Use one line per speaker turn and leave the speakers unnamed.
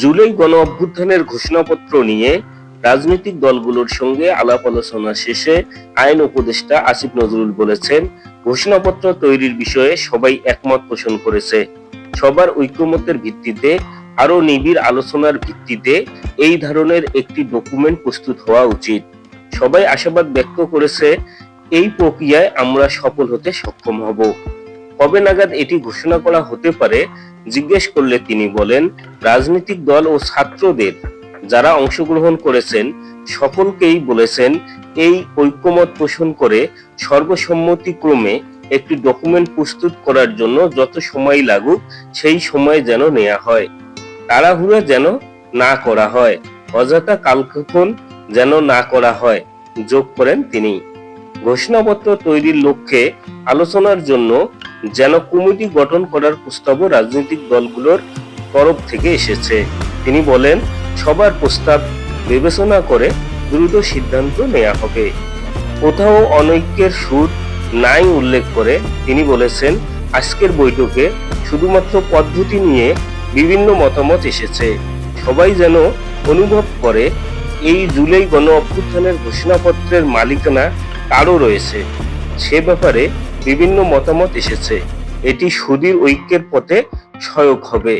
জুলাই গণ অভ্যুত্থানের ঘোষণাপত্র নিয়ে রাজনৈতিক দলগুলোর সঙ্গে আলাপ আলোচনা শেষে আইন উপদেষ্টা আসিফ নজরুল বলেছেন, ঘোষণাপত্র তৈরির বিষয়ে সবাই একমত পোষণ করেছে। সবার ঐক্যমতের ভিত্তিতে আরও নিবিড় আলোচনার ভিত্তিতে এই ধরনের একটি ডকুমেন্ট প্রস্তুত হওয়া উচিত। সবাই আশাবাদ ব্যক্ত করেছে, এই প্রক্রিয়ায় আমরা সফল হতে সক্ষম হব। কবে নাগাদ এটি ঘোষণা করা হতে পারে, জিজ্ঞেস করলে তিনি বলেন, রাজনৈতিক দল ও ছাত্রদের যারা অংশগ্রহণ করেছেন, সকলকেই বলেছেন এই ঐক্যমত পোষণ করে সর্বসম্মতিক্রমে একটি ডকুমেন্ট প্রস্তুত করার জন্য যত সময় লাগুক, সেই সময় যেন নেওয়া হয়। তাড়াহুড়া যেন না করা হয়, অযথা কালক্ষেপণ যেন না করা হয়, যোগ করেন তিনি। ঘোষণাপত্র তৈরির লক্ষ্যে আলোচনার জন্য যেন কমিটি গঠন করার প্রস্তাবও রাজনৈতিক দলগুলোর তরফ থেকে এসেছে। তিনি বলেন, সবার প্রস্তাব বিবেচনা করে দ্রুত সিদ্ধান্ত নেওয়া হবে। কোথাও অনৈক্যের সুর নাই উল্লেখ করে তিনি বলেছেন, আজকের বৈঠকে শুধুমাত্র পদ্ধতি নিয়ে বিভিন্ন মতামত এসেছে। সবাই যেন অনুভব করে, এই জুলাই গণ অভ্যুত্থানের ঘোষণাপত্রের মালিকানা কারও রয়েছে। সে ব্যাপারে বিভিন্ন মতামত এসেছে। এটি সুদীর ঐক্যের পথে সহায়ক হবে।